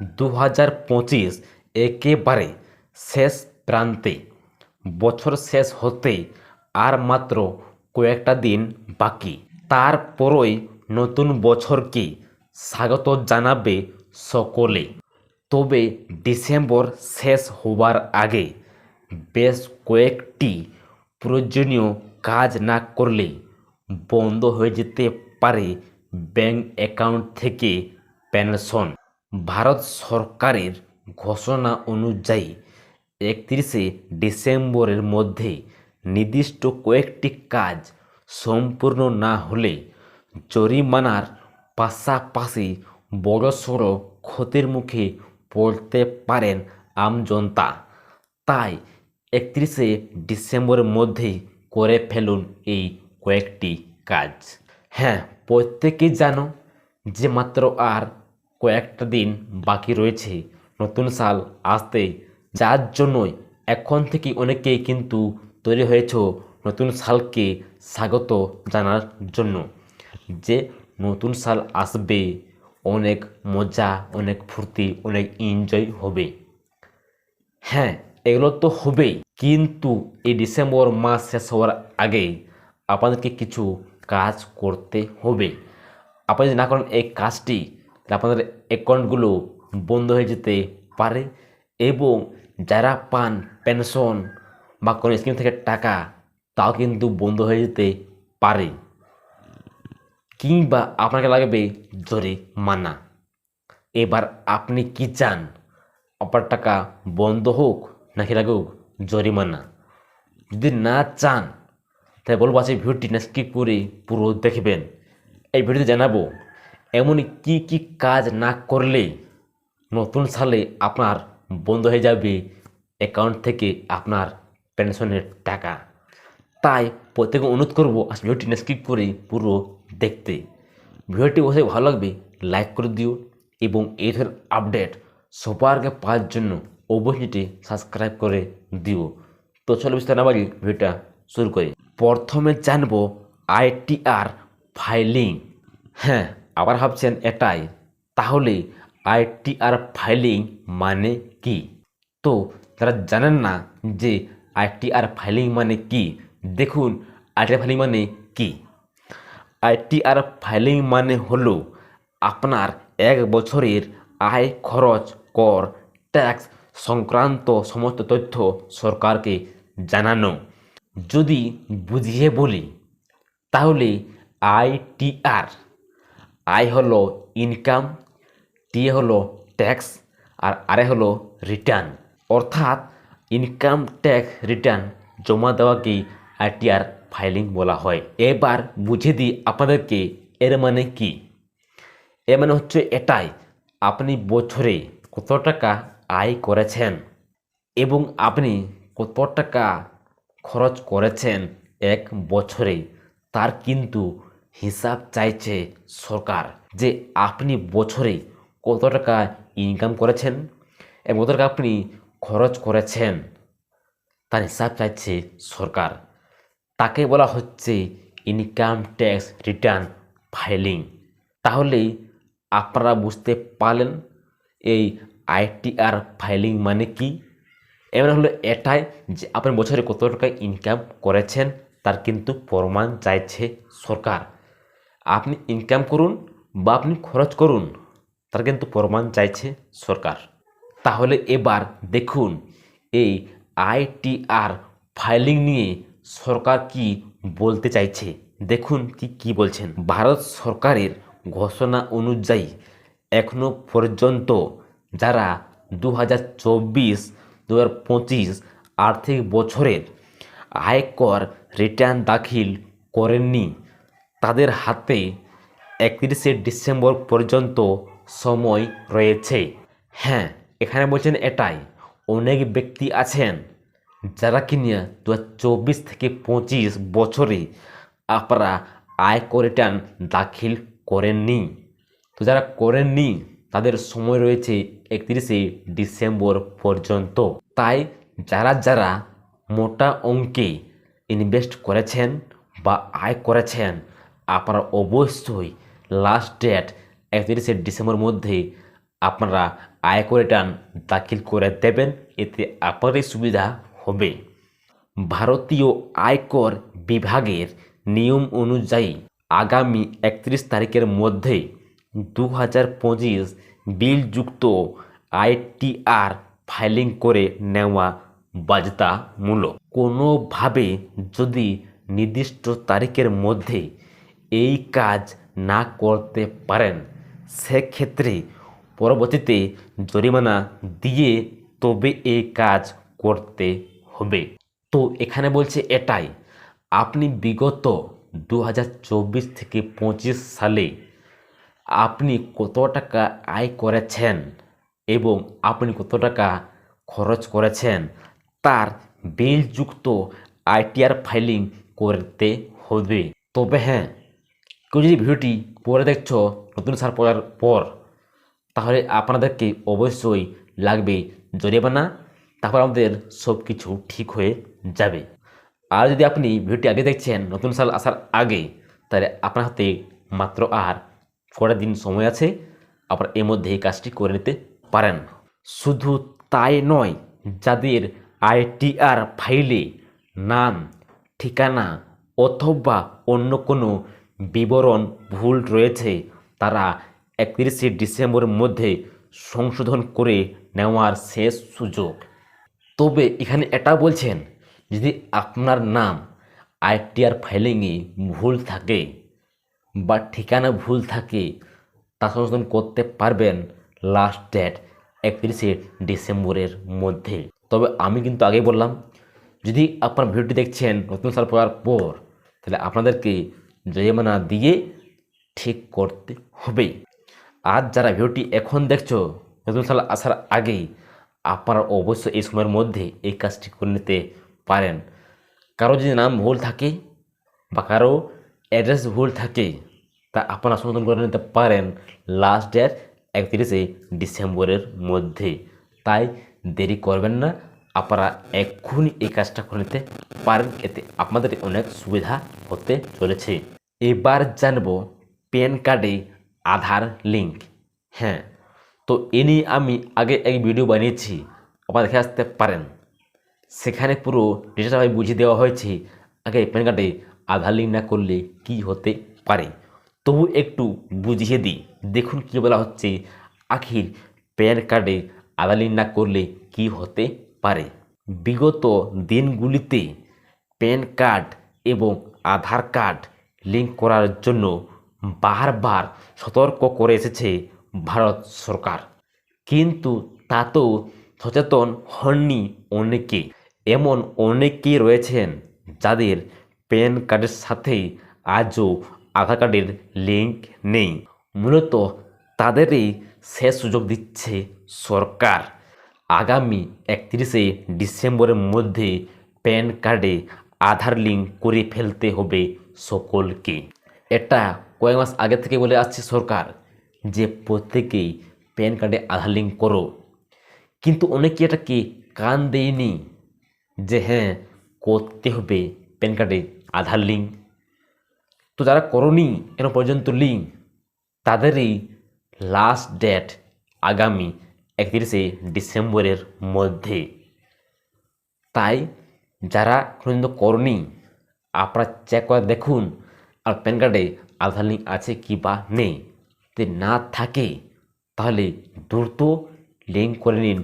দু হাজার পঁচিশ একেবারে শেষ প্রান্তে। বছর শেষ হতে আর মাত্র কয়েকটা দিন বাকি। তারপরই নতুন বছরকে স্বাগত জানাবে সকলে। তবে ডিসেম্বর শেষ হবার আগে বেশ কয়েকটি প্রয়োজনীয় কাজ না করলে বন্ধ হয়ে যেতে পারে ব্যাংক অ্যাকাউন্ট থেকে পেনশন। ভারত সরকারের ঘোষণা অনুযায়ী একত্রিশে ডিসেম্বরের মধ্যে নির্দিষ্ট কয়েকটি কাজ সম্পূর্ণ না হলে জরিমানার পাশাপাশি বড়সড় ক্ষতির মুখে পড়তে পারেন আমজনতা তাই একত্রিশে ডিসেম্বরের মধ্যেই করে ফেলুন এই কয়েকটি কাজ। হ্যাঁ প্রত্যেকেই জানো যে মাত্র আর কয়েকটা দিন বাকি রয়েছে। নতুন সাল আসতে যার জন্যই এখন থেকে অনেকেই কিন্তু তৈরি হয়েছ নতুন সালকে স্বাগত জানার জন্য। যে নতুন সাল আসবে, অনেক মজা, অনেক ফুর্তি, অনেক এনজয় হবে। হ্যাঁ এগুলো তো হবেই। কিন্তু এই ডিসেম্বর মাস শেষ হওয়ার আগে আপনাদেরকে কিছু কাজ করতে হবে। আপনি যদি না করেন এই কাজটি আপনাদের অ্যাকাউন্টগুলো বন্ধ হয়ে যেতে পারে এবং যারা পান পেনশন বা কোনো স্কিম থেকে টাকা, তাও কিন্তু বন্ধ হয়ে যেতে পারে। কিংবা আপনাকে লাগবে জোরে মানা এবার আপনি কি চান? আপনার টাকা বন্ধ হোক নাকি লাগুক জরিমানা। যদি না চান, তাহলে বলব আছে ভিডিওটি না স্কিপ করে পুরো দেখবেন। এই ভিডিওতে জানাব এমনই কি কি কাজ না করলে নতুন সালে আপনার বন্ধ হয়ে যাবে অ্যাকাউন্ট থেকে আপনার পেনশনের টাকা। তাই প্রত্যেকে অনুরোধ করব আজ ভিডিওটি স্কিপ করে পুরো দেখতে। ভিডিওটি অবশ্যই ভালো লাগবে লাইক করে দিও এবং এই ধরনের আপডেট সবার আগে পাওয়ার জন্য অবশ্যই সাবস্ক্রাইব করে দিও। তো চলো বিস্তার বাড়ি ভিডিওটা শুরু করি। প্রথমে জানব আইটিআর ফাইলিং হ্যাঁ আবার ভাবছেন এটাই। তাহলে আইটিআর ফাইলিং মানে কি? তো যারা জানেন না যে আইটিআর ফাইলিং মানে কি? দেখুন আইটিআর ফাইলিং মানে কি? আইটিআর ফাইলিং মানে হলো আপনার এক বছরের আয় খরচ, কর, ট্যাক্স সংক্রান্ত সমস্ত তথ্য সরকারকে জানানো। যদি বুঝিয়ে বলি, তাহলে আইটিআর আয় হলো ইনকাম, টি হলো ট্যাক্স, আর আরে হলো রিটার্ন। অর্থাৎ ইনকাম, ট্যাক্স, রিটার্ন জমা দেওয়াকেই আইটিআর ফাইলিং বলা হয়। এবার বুঝে দিই আপনাদেরকে এর মানে কি। এর মানে হচ্ছে এটাই, আপনি বছরে কত টাকা আয় করেছেন এবং আপনি কত টাকা খরচ করেছেন এক বছরে, তার কিন্তু হিসাব চাইছে সরকার যে আপনি বছরে কত টাকা ইনকাম করেছেন এবং কত টাকা আপনি খরচ করেছেন, তার হিসাব চাইছে সরকার। তাকে বলা হচ্ছে ইনকাম ট্যাক্স রিটার্ন ফাইলিং তাহলে আপনারা বুঝতে পারলেন এই আইটিআর ফাইলিং মানে কি? এমন হলো এটাই যে আপনি বছরে কত টাকা ইনকাম করেছেন, তার কিন্তু প্রমাণ চাইছে সরকার। আপনি ইনকাম করুন বা আপনি খরচ করুন, তার কিন্তু প্রমাণ চাইছে সরকার। তাহলে এবার দেখুন, এই আইটিআর ফাইলিং নিয়ে সরকার কি বলতে চাইছে? দেখুন কি কি বলছেন। ভারত সরকারের ঘোষণা অনুযায়ী এখনও পর্যন্ত যারা দু হাজার চব্বিশ দু হাজার পঁচিশ আর্থিক বছরের আয়কর রিটার্ন দাখিল করেননি তাদের হাতে একত্রিশে ডিসেম্বর পর্যন্ত সময় রয়েছে। হ্যাঁ এখানে বলছেন এটাই। অনেক ব্যক্তি আছেন যারা কিনা দু চব্বিশ থেকে পঁচিশ বছরে আপনারা আয়কর রিটার্ন দাখিল করেননি। তো যারা করেননি, তাদের সময় রয়েছে একত্রিশে ডিসেম্বর পর্যন্ত। তাই যারা যারা মোটা অঙ্কে ইনভেস্ট করেছেন বা আয় করেছেন আপনারা অবশ্যই লাস্ট ডেট একত্রিশে ডিসেম্বর মধ্যে আপনারা আয়কর রিটার্ন দাখিল করে দেবেন। এতে আপনারই সুবিধা হবে। ভারতীয় আয়কর বিভাগের নিয়ম অনুযায়ী আগামী একত্রিশ তারিখের মধ্যে দু হাজার পঁচিশ বিলযুক্ত আইটিআর ফাইলিং করে নেওয়া বাধ্যতামূলক। কোনোভাবে যদি নির্দিষ্ট তারিখের মধ্যে এই কাজ না করতে পারেন। সেক্ষেত্রে পরবর্তীতে জরিমানা দিয়ে তবে এই কাজ করতে হবে। তো এখানে বলছে এটাই, আপনি বিগত দু হাজার চব্বিশ থেকে পঁচিশ সালে আপনি কত টাকা আয় করেছেন এবং আপনি কত টাকা খরচ করেছেন তার বিলযুক্ত আইটিআর ফাইলিং করতে হবে। তবে হ্যাঁ কেউ যদি ভিডিওটি পরে দেখছ, নতুন সার পড়ার পর, তাহলে আপনাদেরকে অবশ্যই লাগবে জরিমানা। তারপর আমাদের সব কিছু ঠিক হয়ে যাবে। আর যদি আপনি ভিডিওটি আগে দেখছেন, নতুন সাল আসার আগে, তাহলে আপনার হাতে মাত্র আর কটা দিন সময় আছে। আপনার এর মধ্যে এই কাজটি করে নিতে পারেন। শুধু তাই নয়, যাদের আইটিআর ফাইলে নাম, ঠিকানা অথবা অন্য কোনো বিবরণ ভুল রয়েছে, তারা একত্রিশে ডিসেম্বরের মধ্যে সংশোধন করে নেওয়ার শেষ সুযোগ। তবে এখানে এটা বলছেন, যদি আপনার নাম আইটিআর ফাইলিংয়ে ভুল থাকে বা ঠিকানা ভুল থাকে, তা সংশোধন করতে পারবেন লাস্ট ডেট একত্রিশে ডিসেম্বরের মধ্যে। তবে আমি কিন্তু আগেই বললাম, যদি আপনার ভিডিওটি দেখছেন নতুন সাল পড়ার পর, তাহলে আপনাদেরকে জরিমানা দিয়ে ঠিক করতে হবে আর যারা ভিডিওটি এখন দেখছ, নতুন সাল আসার আগেই আপনারা অবশ্যই এই সময়ের মধ্যে এই কাজটি করে নিতে পারেন। কারও যদি নাম ভুল থাকে বা কারও অ্যাড্রেস ভুল থাকে, তা আপনারা সংশোধন করে নিতে পারেন লাস্ট ডেট একত্রিশে ডিসেম্বরের মধ্যে। তাই দেরি করবেন না, আপনারা এক্ষুনি এই কাজটা করে নিতে পারেন। এতে আপনাদের অনেক সুবিধা হতে চলেছে। এবার জানব প্যান কার্ডে আধার লিঙ্ক হ্যাঁ তো এ আমি আগে এক ভিডিও বানিয়েছি, আপনারা দেখে আসতে পারেন। সেখানে পুরো ডিটেলসভাবে বুঝিয়ে দেওয়া হয়েছে, আগে প্যান কার্ডে আধার লিঙ্ক না করলে কি হতে পারে। তবু একটু বুঝিয়ে দিই, দেখুন কী বলা হচ্ছে, আখির প্যান কার্ডে আধার লিঙ্ক না করলে কি হতে পারে। বিগত দিনগুলিতে প্যান কার্ড এবং আধার কার্ড লিঙ্ক করার জন্য বারবার সতর্ক করে এসেছে ভারত সরকার। কিন্তু তাতেও সচেতন হননি অনেকে। এমন অনেকেই রয়েছেন যাদের প্যান কার্ডের সাথে আজও আধার কার্ডের লিঙ্ক নেই। মূলত তাদেরই শেষ সুযোগ দিচ্ছে সরকার। আগামী একত্রিশে ডিসেম্বরের মধ্যে প্যান কার্ডে আধার লিঙ্ক করে ফেলতে হবে সকলকে। এটা কয়েক মাস আগে থেকে বলে আসছে সরকার যে প্রত্যেকেই প্যান কার্ডে আধার লিঙ্ক করো। কিন্তু অনেকে এটাকে কান দেয়নি যে হ্যাঁ করতে হবে প্যান কার্ডে আধার লিঙ্ক। তো যারা করনি কেন পর্যন্ত লিঙ্ক, তাদেরই লাস্ট ডেট আগামী একত্রিশে ডিসেম্বরের মধ্যে। তাই যারা পর্যন্ত করনি আপনারা চেক করে দেখুন। আর প্যান কার্ডে আধার লিঙ্ক আছে কি বা নেই। যদি না থাকে, তাহলে দ্রুত লিঙ্ক করে নিন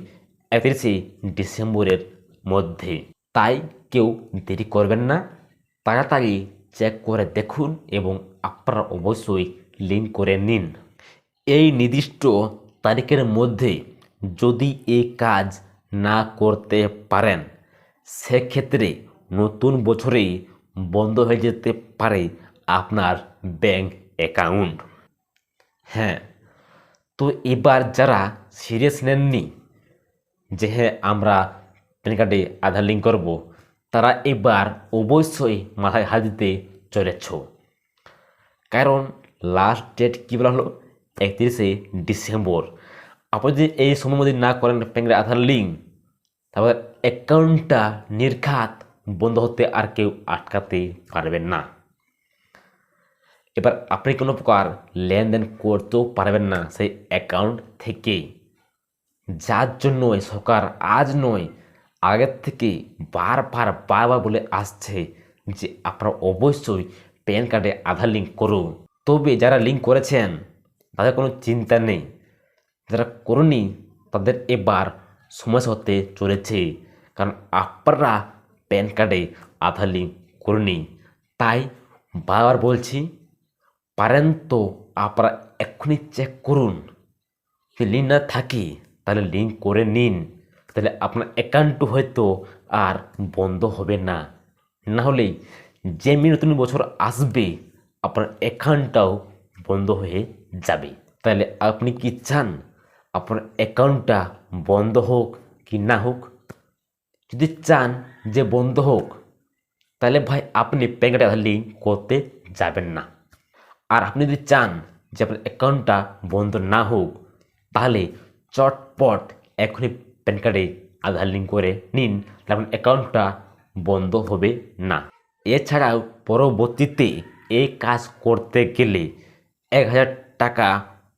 একত্রিশে ডিসেম্বরের মধ্যে। তাই কেউ দেরি করবেন না। তাড়াতাড়ি চেক করে দেখুন এবং আপনারা অবশ্যই লিঙ্ক করে নিন। এই নির্দিষ্ট তারিখের মধ্যে যদি এই কাজ না করতে পারেন, সেক্ষেত্রে নতুন বছরেই বন্ধ হয়ে যেতে পারে আপনার ব্যাংক অ্যাকাউন্ট। হ্যাঁ তো এবার যারা সিরিয়াস নেননি যে হ্যাঁ আমরা প্যান কার্ডে আধার লিঙ্ক করব, তারা এবার অবশ্যই মাথায় হাত দিতে চলেছ। কারণ লাস্ট ডেট কী বলা হলো? একত্রিশে ডিসেম্বর। আপনি যদি এই সময়ের মধ্যে না করেন প্যান কার্ডে আধার লিঙ্ক তারপর অ্যাকাউন্টটা নির্ঘাত বন্ধ হতে আর কেউ আটকাতে পারবেন না। এবার আপনি কোনো প্রকার লেনদেন করতেও পারবেন না সেই অ্যাকাউন্ট থেকে। যার জন্য সরকার আজ নয়, আগের থেকে বারবার বারবার বলে আসছে যে আপনারা অবশ্যই প্যান কার্ডে আধার লিঙ্ক করুন। তবে যারা লিঙ্ক করেছেন, তাদের কোনো চিন্তা নেই। যারা করুনি, তাদের এবার সমস্যা হতে চলেছে। কারণ আপনারা প্যান কার্ডে আধার লিঙ্ক করে করুনি তাই বারবার বলছি, পারেন তো আপনারা এক্ষুনি চেক করুন। যদি লিঙ্ক না থাকে, তাহলে লিঙ্ক করে নিন। তাহলে আপনার অ্যাকাউন্টও হয়তো আর বন্ধ হবে না। না হলে যে নতুন বছর আসবে, আপনার অ্যাকাউন্টটাও বন্ধ হয়ে যাবে। তাহলে আপনি কি চান? আপনার অ্যাকাউন্টটা বন্ধ হোক কি না হোক যদি চান যে বন্ধ হোক, তাহলে ভাই আপনি কার্ডে আধার লিঙ্ক করতে যাবেন না। আর আপনি যদি চান যে আপনার অ্যাকাউন্টটা বন্ধ না হোক, তাহলে চটপট এখনই প্যান কার্ডে আধার লিঙ্ক করে নিন আপনার অ্যাকাউন্টটা বন্ধ হবে না। এছাড়াও পরবর্তীতে এই কাজ করতে গেলে এক হাজার টাকা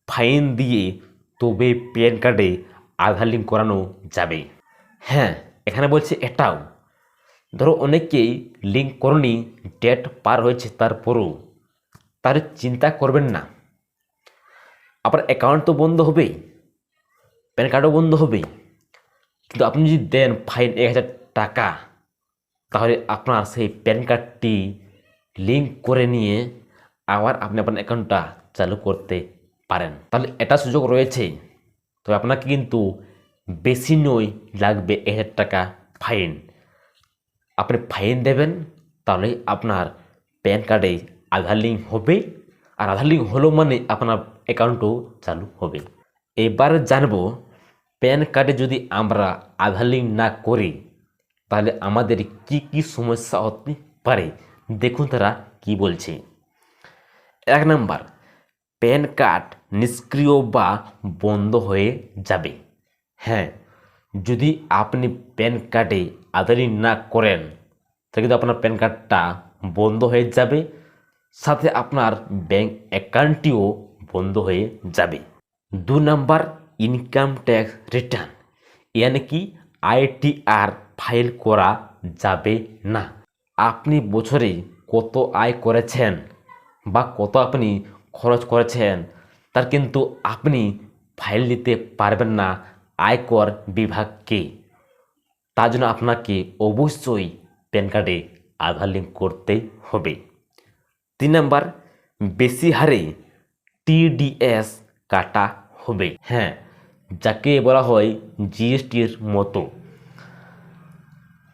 ফাইন দিয়ে তবে প্যান কার্ডে আধার লিঙ্ক করানো যাবে। হ্যাঁ এখানে বলছে এটাও। ধরো অনেকেই লিঙ্ক করনি ডেট পার হয়েছে তারপরও। তার চিন্তা করবেন না। আপনার অ্যাকাউন্ট তো বন্ধ হবেই প্যান কার্ডও বন্ধ হবে কিন্তু আপনি যদি দেন ফাইন এক হাজার টাকা, তাহলে আপনার সেই প্যান কার্ডটি লিঙ্ক করে নিয়ে আবার আপনি আপনার অ্যাকাউন্টটা চালু করতে পারেন। তাহলে এটা সুযোগ রয়েছে তবে আপনাকে কিন্তু বেশি নয় লাগবে এক হাজার টাকা ফাইন। আপনি ফাইন দেবেন, তাহলে আপনার প্যান কার্ডে আধার লিঙ্ক হবে। আর আধার লিঙ্ক হলো মানে আপনার অ্যাকাউন্টও চালু হবে। এবারে জানব, প্যান কার্ডে যদি আমরা আধার লিঙ্ক না করি, তাহলে আমাদের কি কি সমস্যা হতে পারে? দেখুন তারা কি বলছে। এক নাম্বার, প্যান কার্ড নিষ্ক্রিয় বা বন্ধ হয়ে যাবে। হ্যাঁ যদি আপনি প্যান কার্ডে আধার না করেন, তাহলে কিন্তু আপনার প্যান কার্ডটা বন্ধ হয়ে যাবে, সাথে আপনার ব্যাংক অ্যাকাউন্টটিও বন্ধ হয়ে যাবে। দু নাম্বার, ইনকাম ট্যাক্স রিটার্ন। ইয়ানি কি আইটিআর ফাইল করা যাবে না? আপনি বছরে কত আয় করেছেন বা কত আপনি খরচ করেছেন, তার কিন্তু আপনি ফাইল দিতে পারবেন না। আয়কর বিভাগ বিভাগকে তার জন্য আপনাকে অবশ্যই প্যান কার্ডে আধার লিঙ্ক করতে হবে। তিন নাম্বার, বেশি হারে টিডিএস কাটা হবে। হ্যাঁ যাকে বলা হয় জিএসটির মতো।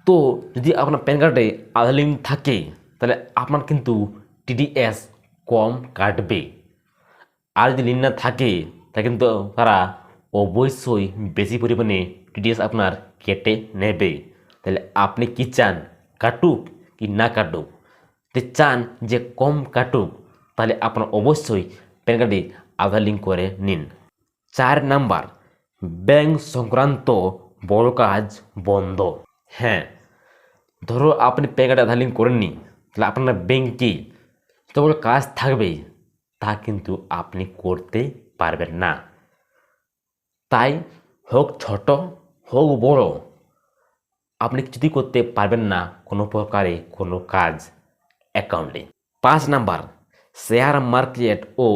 তো যদি আপনার প্যান কার্ডে আধার লিঙ্ক থাকে, তাহলে আপনার কিন্তু টিডিএস কম কাটবে। আর যদি লিঙ্ক না থাকে, তাহলে কিন্তু তারা অবশ্যই বেশি পরিমাণে টিডিএস আপনার কেটে নেবে। তাহলে আপনি কি চান? কাটুক কি না কাটুক? যদি চান যে কম কাটুক, তাহলে আপনার অবশ্যই প্যান কার্ডে আধার লিঙ্ক করে নিন। চার নাম্বার, ব্যাংক সংক্রান্ত বড় কাজ বন্ধ। হ্যাঁ ধরো আপনি প্যান কার্ডে আধার লিঙ্ক করেননি, তাহলে আপনার ব্যাংকে যত বড় কাজ থাকবে, তা কিন্তু আপনি করতে পারবেন না। তাই হোক ছোট, হোক বড়, আপনি কিছুই করতে পারবেন না কোনো প্রকারে কোনো কাজ অ্যাকাউন্টে পাঁচ নাম্বার শেয়ার মার্কেট ও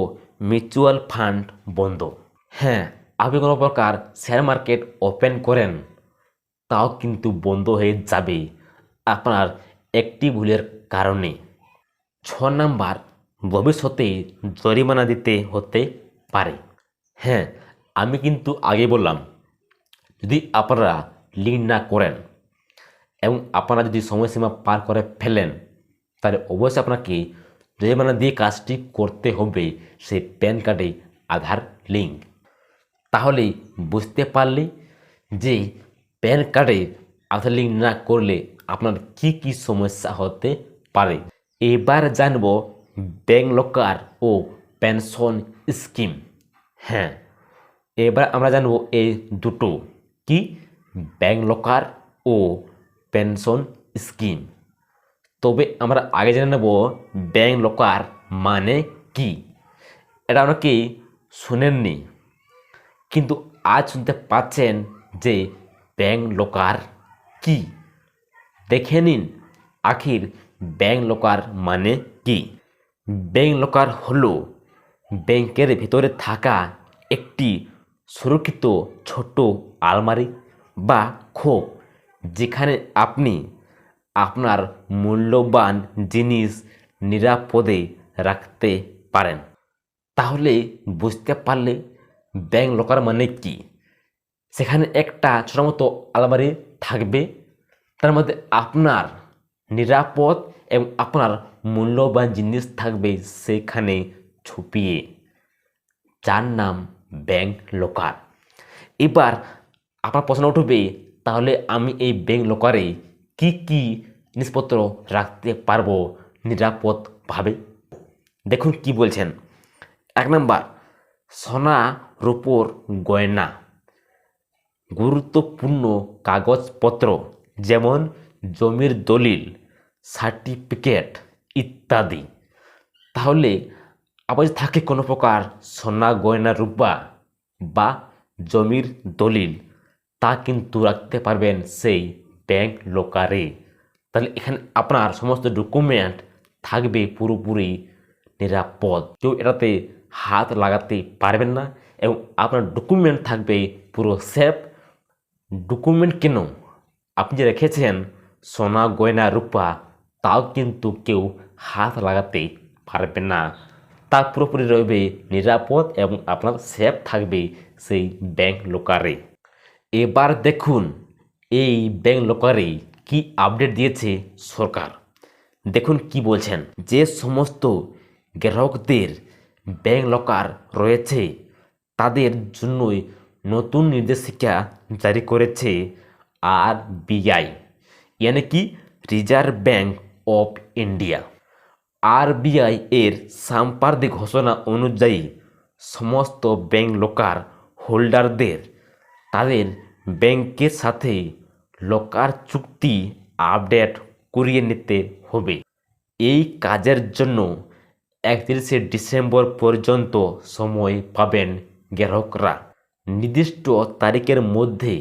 মিউচুয়াল ফান্ড বন্ধ। হ্যাঁ আপনি কোনো প্রকার শেয়ার মার্কেট ওপেন করেন, তাও কিন্তু বন্ধ হয়ে যাবে আপনার একটি ভুলের কারণে। ছ নাম্বার, ভবিষ্যতে জরিমানা দিতে হতে পারে। হ্যাঁ আমি কিন্তু আগে বললাম, যদি আপনারা লিঙ্ক না করেন এবং আপনারা যদি সময়সীমা পার করে ফেলেন, তাহলে অবশ্যই আপনাকে জরিমানা দিয়ে কাজটি করতে হবে সেই প্যান কার্ডে আধার লিঙ্ক। তাহলে বুঝতে পারলে যে প্যান কার্ডে আধার লিঙ্ক না করলে আপনার কি কি সমস্যা হতে পারে। এবার জানব ব্যাংক লকার ও পেনশন স্কিম। হ্যাঁ এবার আমরা জানব এই দুটো। কি? ব্যাংক লকার ও পেনশন স্কিম। তবে আমরা আগে জেনে নেব ব্যাংক লকার মানে কি। এটা অনেকেই শুনেননি। কিন্তু আজ শুনতে পাচ্ছেন যে ব্যাংক লকার কি। দেখে নিন আখির ব্যাংক লকার মানে কি। ব্যাংক লকার হলো ব্যাংকের ভিতরে থাকা একটি সুরক্ষিত ছোট আলমারি বা খোপ যেখানে আপনি আপনার মূল্যবান জিনিস নিরাপদে রাখতে পারেন। তাহলে বুঝতে পারলে ব্যাংক লকার মানে কি? সেখানে একটা ছোটো মতো আলমারি থাকবে। তার মধ্যে আপনার নিরাপদ এবং আপনার মূল্যবান জিনিস থাকবে সেখানে ছুপিয়ে। যার নাম ব্যাংক লকার এবার আপনার প্রশ্ন উঠবে তাহলে আমি এই ব্যাংক লকারে কি কি জিনিসপত্র রাখতে পারব নিরাপদভাবে? দেখুন কি বলছেন। এক নম্বর, সোনা রূপোর গয়না। গুরুত্বপূর্ণ কাগজপত্র, যেমন জমির দলিল সার্টিফিকেট ইত্যাদি। তাহলে আবার যদি থাকে কোনো প্রকার সোনা, গয়না, রূপা বা জমির দলিল, তা কিন্তু রাখতে পারবেন সেই ব্যাংক লোকারে। তাহলে এখানে আপনার সমস্ত ডকুমেন্ট থাকবে পুরোপুরি নিরাপদ। কেউ এটাতে হাত লাগাতে পারবেন না এবং আপনার ডকুমেন্ট থাকবে পুরো সেফ। ডকুমেন্ট কেন? আপনি যে রেখেছেন সোনা, গয়না, রূপা, তাও কিন্তু কেউ হাত লাগাতে পারবে না। তা পুরোপুরি রইবে নিরাপদ এবং আপনার সেফ থাকবে সেই ব্যাংক লোকারে এবার দেখুন, এই ব্যাংক লোকারে কি আপডেট দিয়েছে সরকার। দেখুন কি বলছেন, যে সমস্ত গ্রাহকদের ব্যাংক লকার রয়েছে, তাদের জন্যই নতুন নির্দেশিকা জারি করেছে আর বিআই ইয়ানি কি reserve bank of India RBI এর সাম্পার্দিক ঘোষণা অনুযায়ী সমস্ত ব্যাংক লোকার হোল্ডারদের তাদের ব্যাংকের সাথে লোকার চুক্তি আপডেট করিয়ে নিতে হবে। এই কাজের জন্য একত্রিশে ডিসেম্বর পর্যন্ত সময় পাবেন গ্রাহকরা। নির্দিষ্ট তারিখের মধ্যে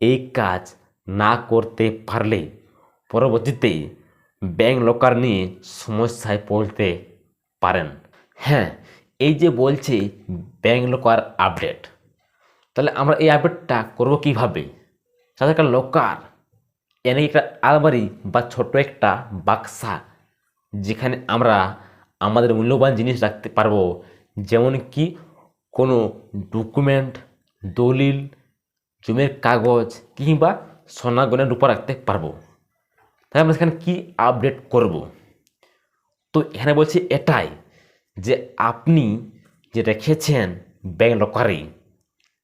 এই কাজ না করতে পারলে পরবর্তীতে ব্যাংক লকার নিয়ে সমস্যায় পড়তে পারেন। হ্যাঁ এই যে বলছে ব্যাংক লকার আপডেট, তাহলে আমরা এই আপডেটটা করব কীভাবে? সাথে একটা লকার এনে একটা আলমারি বা ছোট একটা বাক্সা, যেখানে আমরা আমাদের মূল্যবান জিনিস রাখতে পারব, যেমন কি কোনো ডকুমেন্ট, দলিল, জমির কাগজ কিংবা সোনা গয়নার রূপা রাখতে পারব। তাই আমরা সেখানে কী আপডেট করব? তো এখানে বলছি এটাই যে আপনি যে রেখেছেন ব্যাংক লকারে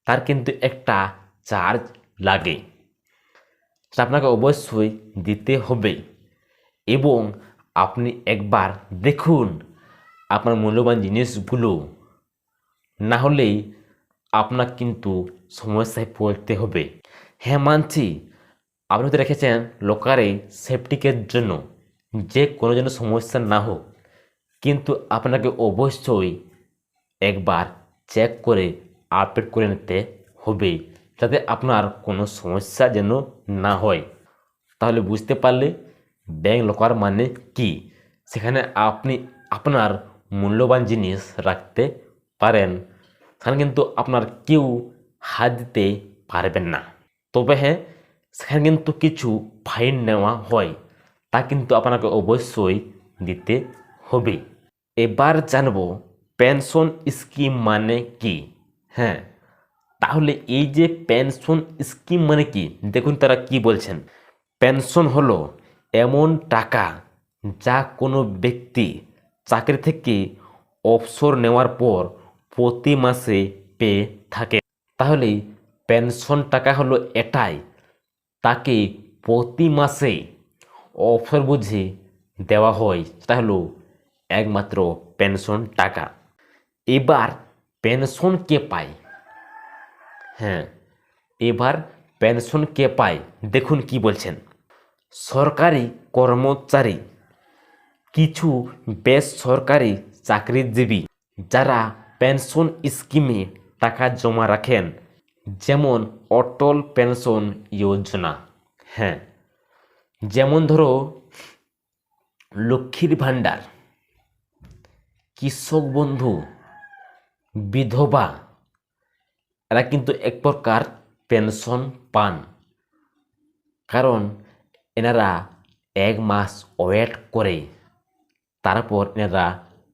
তার কিন্তু একটা চার্জ লাগে। সেটা আপনাকে অবশ্যই দিতে হবে এবং আপনি একবার দেখুন আপনার মূল্যবান জিনিসগুলো। না হলেই আপনার কিন্তু সমস্যায় পড়তে হবে। হ্যাঁ মানছি আপনি তো রেখেছেন লোকারে সেফটিকের জন্য যে কোনো যেন সমস্যা না হোক, কিন্তু আপনাকে অবশ্যই একবার চেক করে আপডেট করে নিতে হবে যাতে আপনার কোনো সমস্যা যেন না হয়। তাহলে বুঝতে পারলে ব্যাংক লকার মানে কি? সেখানে আপনি আপনার মূল্যবান জিনিস রাখতে পারেন, সেখানে কিন্তু আপনার কেউ হাত দিতে পারবেন না। তবে হ্যাঁ সেখানে কিন্তু কিছু ফাইন নেওয়া হয়। তা কিন্তু আপনাকে অবশ্যই দিতে হবে। এবার জানব, পেনশন স্কিম মানে কি? হ্যাঁ তাহলে এই যে পেনশন স্কিম মানে কি? দেখুন তারা কি বলছেন। পেনশন হলো এমন টাকা যা কোনো ব্যক্তি চাকরি থেকে অবসর নেওয়ার পর প্রতি মাসে পেয়ে থাকে। তাহলে পেনশন টাকা হলো এটাই। তাকে প্রতি মাসে অফার বুঝে দেওয়া হয়। সেটা হলো একমাত্র পেনশন টাকা। এবার পেনশন কে পায়? হ্যাঁ এবার পেনশন কে পায়? দেখুন কি বলছেন। সরকারি কর্মচারী, কিছু বেসরকারি চাকরিজীবী, যারা পেনশন স্কিমে টাকা জমা রাখেন যেমন অটল পেনশন যোজনা হ্যাঁ যেমন ধরো লক্ষ্মীর ভাণ্ডার, কৃষক বন্ধু, বিধবা, এরা কিন্তু এক প্রকার পেনশন পান। কারণ এনারা এক মাস ওয়েট করে, তারপর এনারা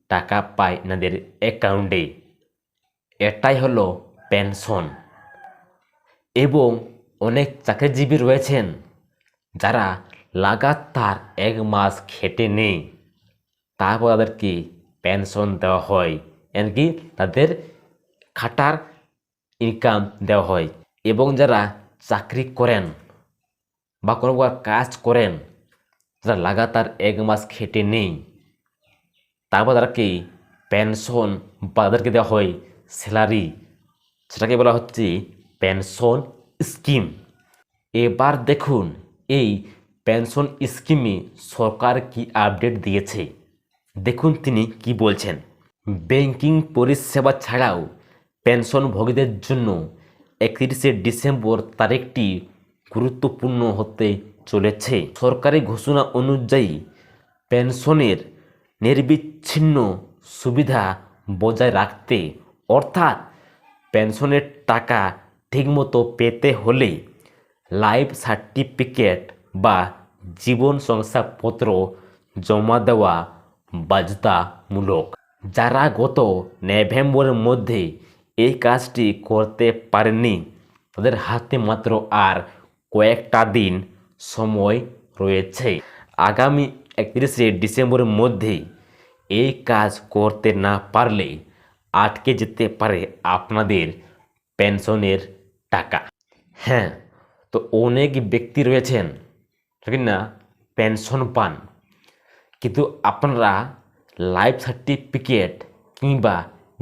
টাকা পায় এনাদের অ্যাকাউন্টে। এটাই হলো পেনশন। এবং অনেক চাকরিজীবী রয়েছেন যারা লাগাতার এক মাস খেটে নেই। তারপর তাদেরকে পেনশন দেওয়া হয় এমনকি তাদের খাটার ইনকাম দেওয়া হয় এবং যারা চাকরি করেন বা কোনো কাজ করেন, যারা লাগাতার এক মাস খেটে নেই, তারপর তাদেরকে পেনশন বা তাদেরকে দেওয়া হয় স্যালারি সেটাকে বলা হচ্ছে পেনশন স্কিম। এবার দেখুন, এই পেনশন স্কিমে সরকার কি আপডেট দিয়েছে? দেখুন তিনি কি বলছেন। ব্যাংকিং পরিষেবা ছাড়াও পেনশনভোগীদের জন্য একত্রিশে ডিসেম্বর তারিখটি গুরুত্বপূর্ণ হতে চলেছে। সরকারি ঘোষণা অনুযায়ী পেনশনের নির্বিচ্ছিন্ন সুবিধা বজায় রাখতে, অর্থাৎ পেনশনের টাকা ঠিকমতো পেতে হলে লাইফ সার্টিফিকেট বা জীবন শংসাপত্র জমা দেওয়া বাধ্যতামূলক। যারা গত নভেম্বরের মধ্যে এই কাজটি করতে পারেনি তাদের হাতে মাত্র আর কয়েকটা দিন সময় রয়েছে। আগামী একত্রিশে ডিসেম্বরের মধ্যে এই কাজ করতে না পারলে আটকে যেতে পারে আপনাদের পেনশনের টাকা। হ্যাঁ তো অনেক ব্যক্তি রয়েছেন, ঠিক না? পেনশন পান। কিন্তু আপনারা লাইফ সার্টিফিকেট কিংবা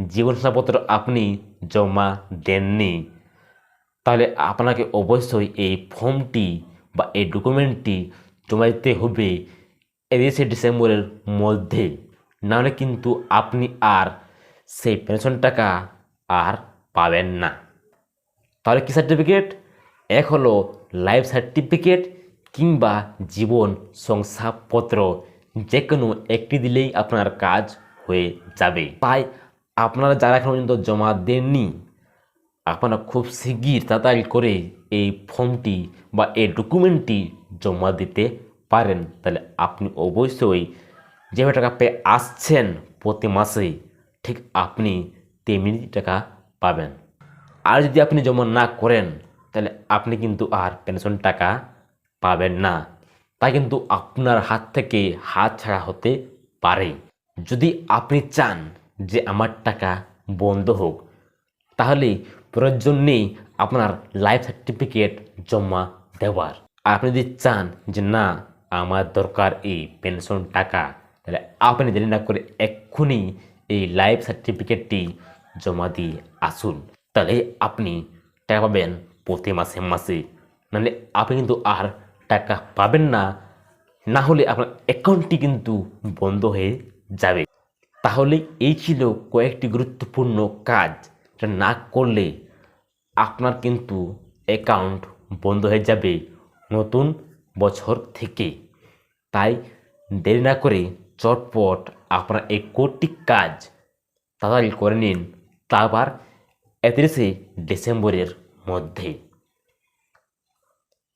জীবনসাপত্র আপনি জমা দেননি, তাহলে আপনাকে অবশ্যই এই ফর্মটি বা এই ডকুমেন্টটি জমা দিতে হবে একত্রিশে ডিসেম্বরের মধ্যে। নাহলে কিন্তু আপনি আর সেই পেনশন টাকা আর পাবেন না। তাহলে কী সার্টিফিকেট এক হলো লাইফ সার্টিফিকেট কিংবা জীবন শংসাপত্র। যে কোনো একটি দিলেই আপনার কাজ হয়ে যাবে। তাই আপনারা যারা এখন পর্যন্ত জমা দেননি, আপনারা খুব শিগগির তাড়াতাড়ি করে এই ফর্মটি বা এই ডকুমেন্টটি জমা দিতে পারেন। তাহলে আপনি অবশ্যই যেভাবে টাকা পেয়ে আসছেন প্রতি মাসে, ঠিক আপনি তেমনি টাকা পাবেন। আর যদি আপনি জমা না করেন, তাহলে আপনি কিন্তু আর পেনশন টাকা পাবেন না। তাই কিন্তু আপনার হাত থেকে হাত ছাড়া হতে পারে। যদি আপনি চান যে আমার টাকা বন্ধ হোক, তাহলে প্রয়োজন নেই আপনার লাইফ সার্টিফিকেট জমা দেওয়ার। আপনি যদি চান যে না, আমার দরকার এই পেনশন টাকা, তাহলে আপনি দেরি না করে এক্ষুনি এই লাইফ সার্টিফিকেটটি জমা দিয়ে আসুন। তাহলে আপনি টাকা পাবেন প্রতি মাসে মাসে। নাহলে আপনি কিন্তু আর টাকা পাবেন না। না হলে আপনার অ্যাকাউন্টটি কিন্তু বন্ধ হয়ে যাবে। তাহলে এই ছিল কয়েকটি গুরুত্বপূর্ণ কাজ। এটা না করলে আপনার কিন্তু অ্যাকাউন্ট বন্ধ হয়ে যাবে নতুন বছর থেকে। তাই দেরি না করে চটপট আপনার এই কোটি কাজ তাড়াতাড়ি করে নিন। তা আবার একত্রিশে ডিসেম্বরের মধ্যে।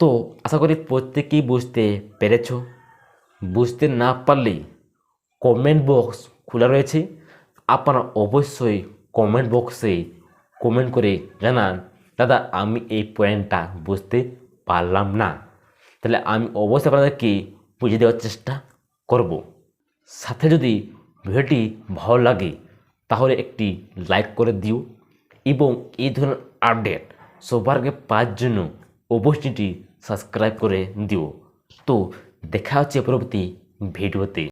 তো আশা করি প্রত্যেকেই বুঝতে পেরেছ। বুঝতে না পারলে কমেন্ট বক্স খোলা রয়েছে। আপনারা অবশ্যই কমেন্ট বক্সে কমেন্ট করে জানান, দাদা, আমি এই পয়েন্টটা বুঝতে পারলাম না। তাহলে আমি অবশ্যই আপনাদেরকে বুঝিয়ে দেওয়ার চেষ্টা করব। সাথে যদি ভিডিওটি ভালো লাগে, তাহলে একটি লাইক করে দিও। এবং এই ধরনের আপডেট সবার আগে পাওয়ার জন্য অবশ্যই সাবস্ক্রাইব করে দিও। তো দেখা হচ্ছে পরবর্তী ভিডিওতে